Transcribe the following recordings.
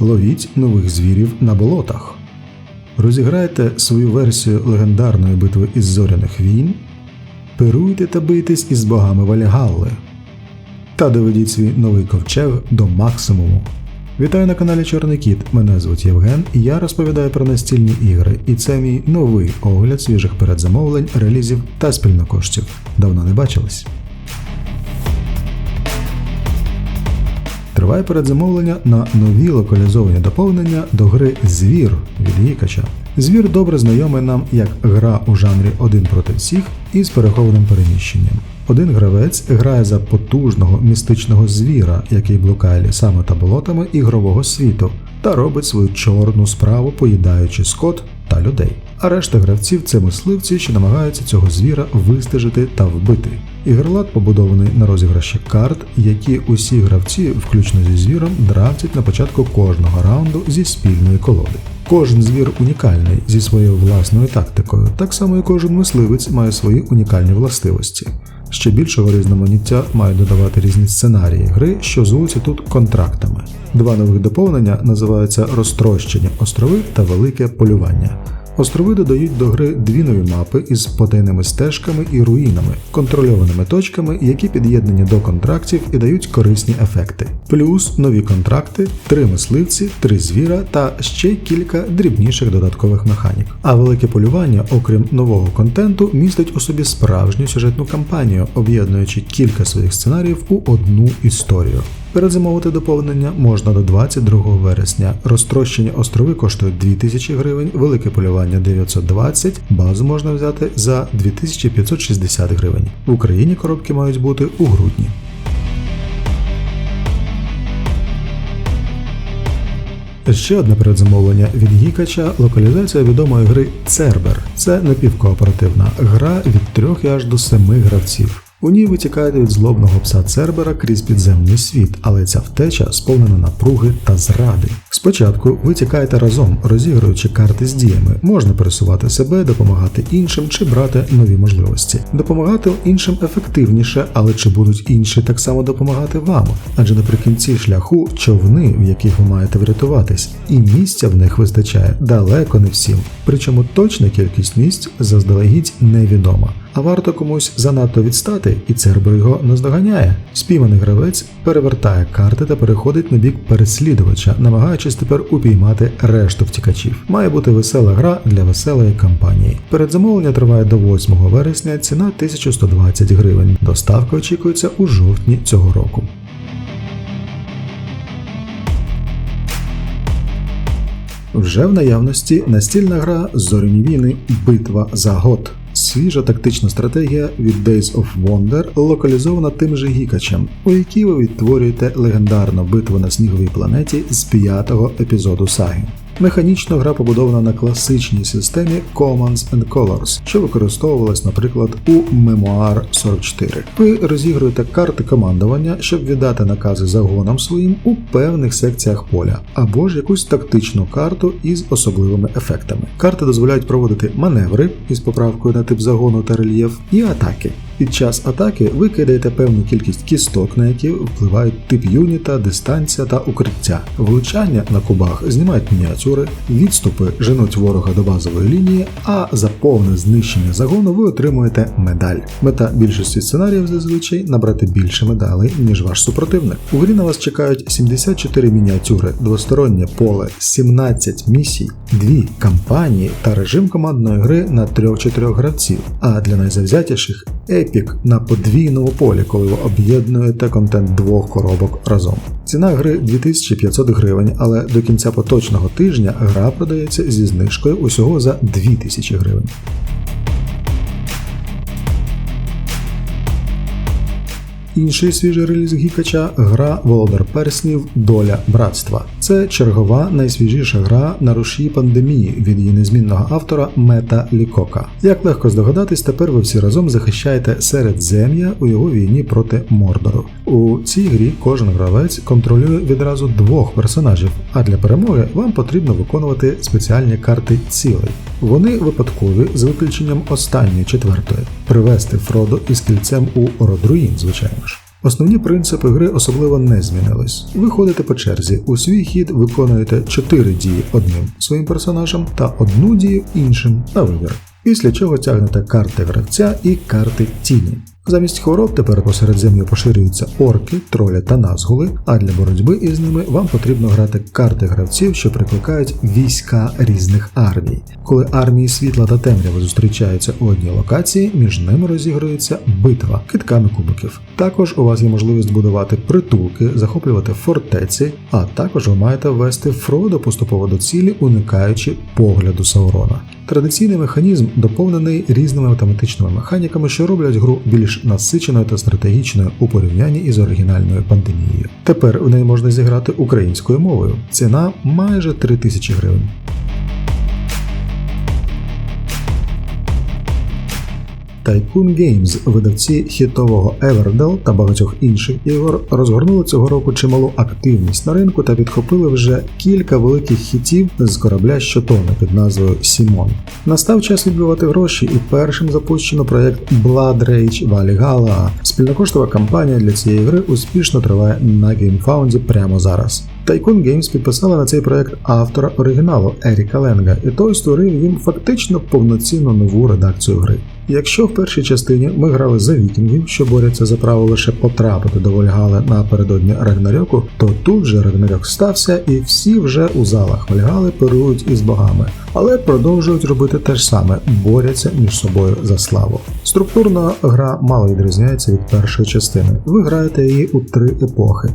Ловіть нових звірів на болотах. Розіграйте свою версію легендарної битви із зоряних війн. Пируйте та бийтесь із богами Вальгалли. Та доведіть свій новий ковчег до максимуму. Вітаю на каналі Чорний Кіт. Мене звуть Євген, і я розповідаю про настільні ігри, і це мій новий огляд свіжих передзамовлень, релізів та спільнокоштів. Давно не бачились. Триває передзамовлення на нові локалізовані доповнення до гри Звір від Гікача. Звір добре знайомий нам як гра у жанрі один проти всіх із перехованим переміщенням. Один гравець грає за потужного містичного звіра, який блукає лісами та болотами ігрового світу, та робить свою чорну справу, поїдаючи скот та людей. А решта гравців це мисливці, що намагаються цього звіра вистежити та вбити. Ігролад побудований на розіграші карт, які усі гравці, включно зі звіром, драфтять на початку кожного раунду зі спільної колоди. Кожен звір унікальний зі своєю власною тактикою, так само і кожен мисливець має свої унікальні властивості. Ще більшого різноманіття мають додавати різні сценарії гри, що звуться тут контрактами. Два нових доповнення називаються розтрощення острови та велике полювання. Острови додають до гри дві нові мапи із потайними стежками і руїнами, контрольованими точками, які під'єднані до контрактів і дають корисні ефекти. Плюс нові контракти, три мисливці, три звіра та ще кілька дрібніших додаткових механік. А велике полювання, окрім нового контенту, містить у собі справжню сюжетну кампанію, об'єднуючи кілька своїх сценаріїв у одну історію. Передзамовити доповнення можна до 22 вересня. Розтрощені острови коштують 2000 гривень, велике полювання 920, базу можна взяти за 2560 гривень. В Україні коробки мають бути у грудні. Ще одне передзамовлення від Гікача локалізація відомої гри Цербер. Це напівкооперативна гра від 3 аж до 7 гравців. У ній витікаєте від злобного пса Цербера крізь підземний світ, але ця втеча сповнена напруги та зради. Спочатку ви тікаєте разом, розігруючи карти з діями. Можна пересувати себе, допомагати іншим чи брати нові можливості. Допомагати іншим ефективніше, але чи будуть інші так само допомагати вам? Адже наприкінці шляху човни, в яких ви маєте врятуватись, і місця в них вистачає далеко не всім. Причому точна кількість місць заздалегідь невідома. А варто комусь занадто відстати, і Цербер його наздоганяє. Спійманий гравець перевертає карти та переходить на бік переслідувача, намагаючись тепер упіймати решту втікачів. Має бути весела гра для веселої кампанії. Передзамовлення триває до 8 вересня, ціна 1120 гривень. Доставка очікується у жовтні цього року. Вже в наявності настільна гра Зоряні війни Битва за год. Свіжа тактична стратегія від Days of Wonder локалізована тим же гікачем, у якій ви відтворюєте легендарну битву на сніговій планеті з п'ятого епізоду саги. Механічно гра побудована на класичній системі Commands and Colors, що використовувалась, наприклад, у Memoir 44. Ви розігруєте карти командування, щоб віддати накази загонам своїм у певних секціях поля, або ж якусь тактичну карту із особливими ефектами. Карти дозволяють проводити маневри із поправкою на тип загону та рельєф і атаки. Під час атаки ви кидаєте певну кількість кісток, на які впливають тип юніта, дистанція та укриття. Влучання на кубах знімають мініатюри, відступи женуть ворога до базової лінії, а за повне знищення загону ви отримуєте медаль. Мета більшості сценаріїв зазвичай набрати більше медалей, ніж ваш супротивник. У грі на вас чекають 74 мініатюри, двостороннє поле, 17 місій, дві кампанії та режим командної гри на 3-4 гравців. А для найзавзятіших епік на подвійному полі, коли ви об'єднуєте контент двох коробок разом. Ціна гри 2500 гривень, але до кінця поточного тижня гра продається зі знижкою усього за 2000 гривень. Інший свіжий реліз Гікача гра Володар Перснів Доля братства. Це чергова найсвіжіша гра на рушії пандемії від її незмінного автора Мета Лікока. Як легко здогадатись, тепер ви всі разом захищаєте Середзем'я у його війні проти Мордору. У цій грі кожен гравець контролює відразу двох персонажів, а для перемоги вам потрібно виконувати спеціальні карти цілей. Вони випадкові з виключенням останньої четвертої привести Фродо із кільцем у Родруїн, звичайно. Основні принципи гри особливо не змінились. Ви ходите по черзі, у свій хід виконуєте 4 дії одним своїм персонажем та одну дію іншим на вибір. Після чого тягнете карти гравця і карти тіні. Замість хвороб тепер посеред землі поширюються орки, тролі та назгули, а для боротьби із ними вам потрібно грати карти гравців, що прикликають війська різних армій. Коли армії світла та темряви зустрічаються у одній локації, між ними розігрується битва китками кубиків. Також у вас є можливість будувати притулки, захоплювати фортеці, а також ви маєте ввести Фродо поступово до цілі, уникаючи погляду Саурона. Традиційний механізм доповнений різними автоматичними механіками, що роблять гру більш насиченою та стратегічною у порівнянні із оригінальною пандемією. Тепер в неї можна зіграти українською мовою. Ціна майже 3000 гривень. Tycoon Games, видавці хітового Everdell та багатьох інших ігор, розгорнули цього року чималу активність на ринку та підхопили вже кілька великих хітів з корабля щотони під назвою Сімон. Настав час відбивати гроші, і першим запущено проєкт Blood Rage Valhalla. Спільнокоштова кампанія для цієї гри успішно триває на GameFound прямо зараз. Tycoon Games підписала на цей проект автора оригіналу Еріка Ленга, і той створив їм фактично повноцінну нову редакцію гри. Якщо в першій частині ми грали за вікінгів, що борються за право лише потрапити до Вальгали напередодні Рагнарьоку, то тут же Рагнарьок стався і всі вже у залах Вальгали перують із богами, але продовжують робити те ж саме, борються між собою за славу. Структурно гра мало відрізняється від першої частини. Ви граєте її у три епохи.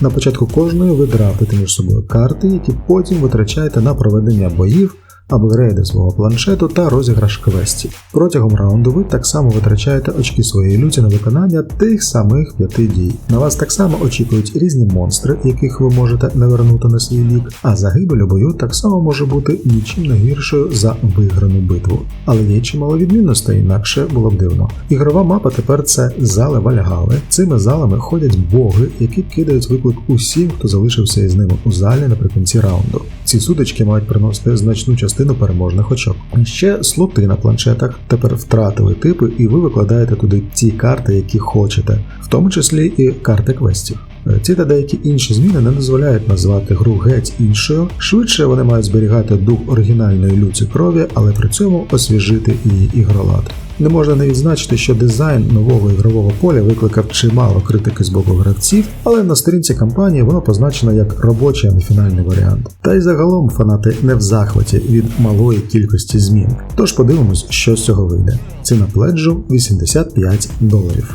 На початку кожної ви драфтите між собою карти, які потім витрачаєте на проведення боїв, апгрейди свого планшету та розіграш квестів. Протягом раунду ви так само витрачаєте очки своєї люті на виконання тих самих п'яти дій. На вас так само очікують різні монстри, яких ви можете навернути на свій бік, а загибель у бою так само може бути нічим не гіршою за виграну битву. Але є чимало відмінностей, інакше було б дивно. Ігрова мапа тепер це зали Вальгали. Цими залами ходять боги, які кидають виклик усім, хто залишився із ними у залі наприкінці раунду. Ці сутички мають приносити значну частину переможних очок. Ще слоти на планшетах тепер втратили типи, і ви викладаєте туди ті карти, які хочете, в тому числі і карти квестів. Ці та деякі інші зміни не дозволяють назвати гру геть іншою. Швидше вони мають зберігати дух оригінальної люці крові, але при цьому освіжити її ігролад. Не можна не відзначити, що дизайн нового ігрового поля викликав чимало критики з боку гравців, але на сторінці кампанії воно позначено як робочий, а не фінальний варіант. Та й загалом фанати не в захваті від малої кількості змін. Тож подивимось, що з цього вийде. Ціна пледжу 85 доларів.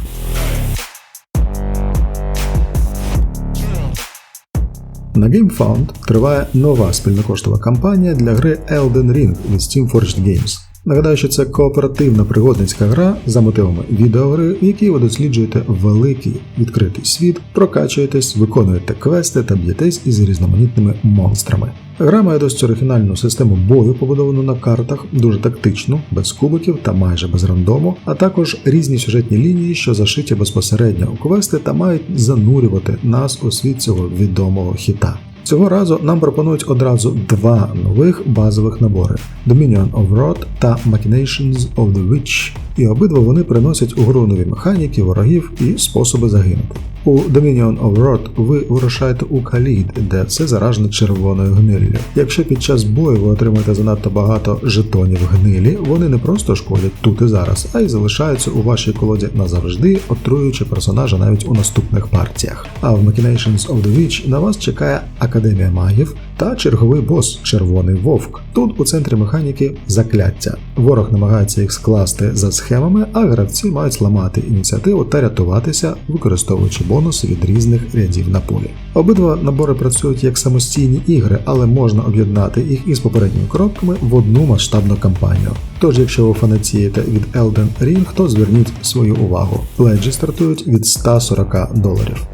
На GameFound триває нова спільнокоштова кампанія для гри Elden Ring від Steam Forged Games. Нагадаю, що це кооперативна пригодницька гра за мотивами відеогри, в якій ви досліджуєте великий відкритий світ, прокачуєтесь, виконуєте квести та б'єтесь із різноманітними монстрами. Гра має досить оригінальну систему бою, побудовану на картах, дуже тактичну, без кубиків та майже без рандому, а також різні сюжетні лінії, що зашиті безпосередньо у квести та мають занурювати нас у світ цього відомого хіта. Цього разу нам пропонують одразу два нових базових набори: Dominion of Rod та Machinations of the Witch, і обидва вони приносять у гру нові механіки, ворогів і способи загинути. У Dominion of Rod ви вирушаєте у Калід, де це заражено червоною гниллю. Якщо під час бою ви отримаєте занадто багато жетонів гнилі, вони не просто шкодять тут і зараз, а й залишаються у вашій колоді назавжди, отруюючи персонажа навіть у наступних партіях. А в Machinations of the Witch на вас чекає Академія магів та черговий бос Червоний Вовк. Тут у центрі механіки закляття. Ворог намагається їх скласти за схемами, а гравці мають ламати ініціативу та рятуватися, використовуючи бонуси від різних рядів на полі. Обидва набори працюють як самостійні ігри, але можна об'єднати їх із попередніми коробками в одну масштабну кампанію. Тож, якщо ви фанатієте від Elden Ring, то зверніть свою увагу. Пледжі стартують від 140 доларів.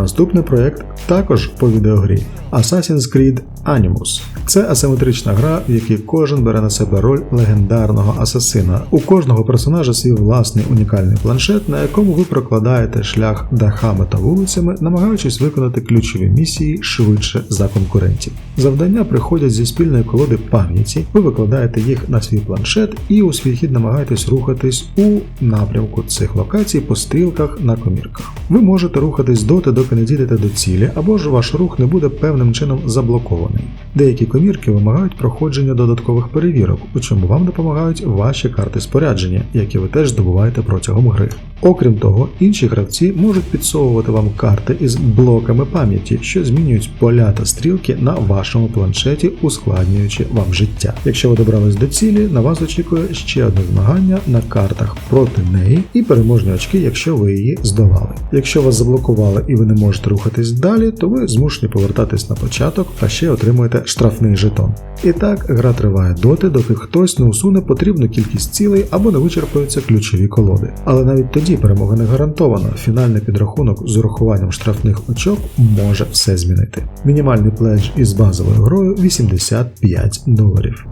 Наступний проєкт також по відеогрі Assassin's Creed Animus. Це асиметрична гра, в якій кожен бере на себе роль легендарного асасина. У кожного персонажа свій власний унікальний планшет, на якому ви прокладаєте шлях дахами та вулицями, намагаючись виконати ключові місії швидше за конкурентів. Завдання приходять зі спільної колоди пам'яті, ви викладаєте їх на свій планшет і у свій хід намагаєтесь рухатись у напрямку цих локацій по стрілках на комірках. Ви можете рухатись доти, доки не дійдете до цілі, або ж ваш рух не буде певним чином заблокований. Деякі комірки вимагають проходження додаткових перевірок, у чому вам допомагають ваші карти спорядження, які ви теж здобуваєте протягом гри. Окрім того, інші гравці можуть підсовувати вам карти із блоками пам'яті, що змінюють поля та стрілки на вашому планшеті, ускладнюючи вам життя. Якщо ви добрались до цілі, на вас очікує ще одне змагання на картах проти неї і переможні очки, якщо ви її здолали. Якщо вас заблокували і ви не можете рухатись далі, то ви змушені повертатись на початок, а ще отримуєте штрафний жетон. І так гра триває доти, доки хтось не усуне потрібну кількість цілей або не вичерпаються ключові колоди. Але навіть тоді перемога не гарантована. Фінальний підрахунок з урахуванням штрафних очок може все змінити. Мінімальний пледж із базовою грою 85 доларів.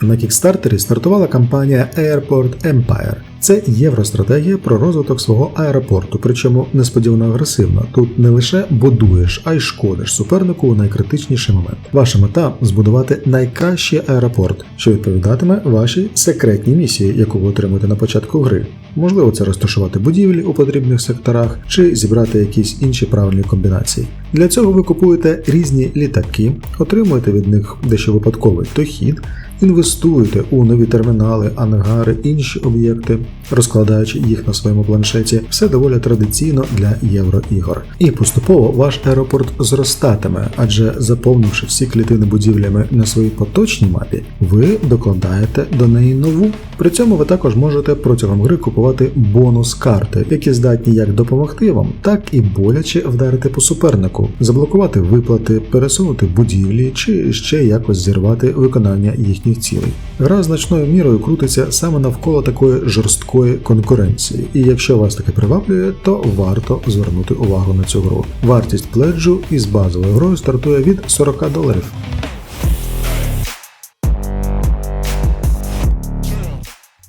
На кікстартері стартувала кампанія Airport Empire. Це євростратегія про розвиток свого аеропорту, причому несподівано агресивна. Тут не лише будуєш, а й шкодиш супернику у найкритичніший момент. Ваша мета збудувати найкращий аеропорт, що відповідатиме вашій секретній місії, яку ви отримуєте на початку гри. Можливо, це розташувати будівлі у потрібних секторах чи зібрати якісь інші правильні комбінації. Для цього ви купуєте різні літаки, отримуєте від них дещо випадковий дохід, інвестуєте у нові термінали, ангари, інші об'єкти, розкладаючи їх на своєму планшеті, все доволі традиційно для євроігор. І поступово ваш аеропорт зростатиме, адже заповнивши всі клітини будівлями на своїй поточній мапі, ви докладаєте до неї нову. При цьому ви також можете протягом гри купувати бонус-карти, які здатні як допомогти вам, так і боляче вдарити по супернику, заблокувати виплати, пересунути будівлі чи ще якось зірвати виконання їхніх цілей. Гра значною мірою крутиться саме навколо такої жорсткої конкуренції, і якщо вас таке приваблює, то варто звернути увагу на цю гру. Вартість пледжу із базовою грою стартує від 40 доларів.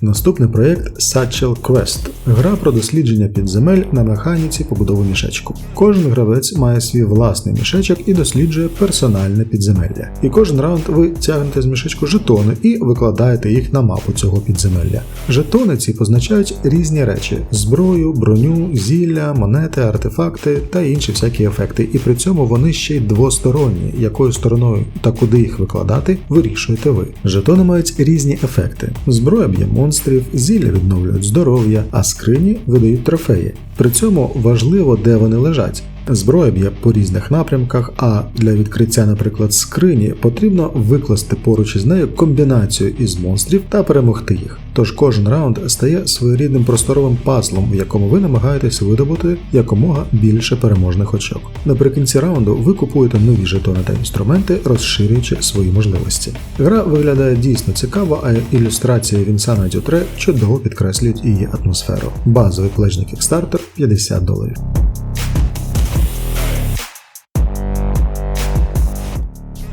Наступний проєкт Satchel Quest – гра про дослідження підземель на механіці побудови мішечку. Кожен гравець має свій власний мішечок і досліджує персональне підземелля. І кожен раунд ви тягнете з мішечку жетони і викладаєте їх на мапу цього підземелля. Жетони ці позначають різні речі: зброю, броню, зілля, монети, артефакти та інші всякі ефекти. І при цьому вони ще й двосторонні, якою стороною та куди їх викладати, вирішуєте ви. Жетони мають різні ефекти. Зброя б'є монстрів, зілля відновлюють здоров'я, а скрині видають трофеї. При цьому важливо, де вони лежать. Зброя б'є по різних напрямках, а для відкриття, наприклад, скрині потрібно викласти поруч із нею комбінацію із монстрів та перемогти їх. Тож кожен раунд стає своєрідним просторовим пазлом, в якому ви намагаєтесь видобути якомога більше переможних очок. Наприкінці раунду ви купуєте нові жетони та інструменти, розширюючи свої можливості. Гра виглядає дійсно цікаво, а ілюстрації Вінсана Дютре чудово підкреслюють її атмосферу. Базовий плечний кікстартер 50 доларів.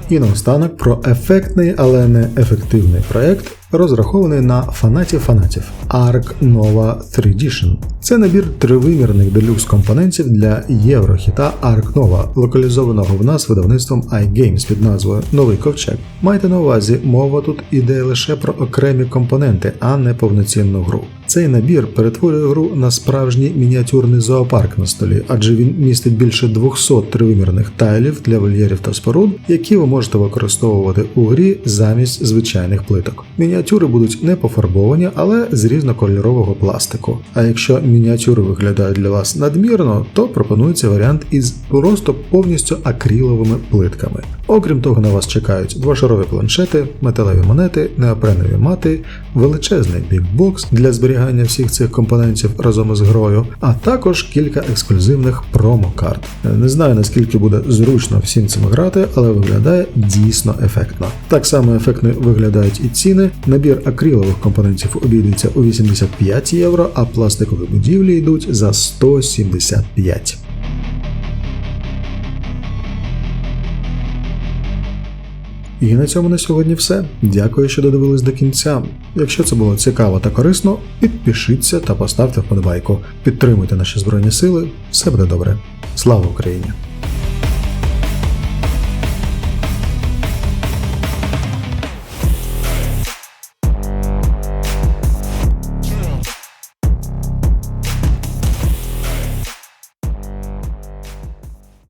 І наостанок про ефектний, але не ефективний проект, розрахований на фанатів фанатів Ark Nova 3 Edition. Це набір тривимірних делюкс компонентів для єврохіта Ark Nova, локалізованого в нас видавництвом iGames під назвою Новий Ковчег. Майте на увазі, мова тут іде лише про окремі компоненти, а не повноцінну гру. Цей набір перетворює гру на справжній мініатюрний зоопарк на столі, адже він містить більше 200 тривимірних тайлів для вольєрів та споруд, які ви можете використовувати у грі замість звичайних плиток. Мініатюри будуть не пофарбовані, але з різнокольорового пластику. А якщо мініатюри виглядають для вас надмірно, то пропонується варіант із просто повністю акриловими плитками. Окрім того, на вас чекають двошарові планшети, металеві монети, неопренові мати, величезний бікбокс для зберігання зберігання всіх цих компонентів разом із грою, а також кілька ексклюзивних промокарт. Не знаю наскільки буде зручно всім цим грати, але виглядає дійсно ефектно. Так само ефектно виглядають і ціни. Набір акрилових компонентів обійдеться у 85 євро, а пластикові будівлі йдуть за 175. І на цьому на сьогодні все. Дякую, що додивились до кінця. Якщо це було цікаво та корисно, підпишіться та поставте вподобайку. Підтримуйте наші збройні сили. Все буде добре. Слава Україні!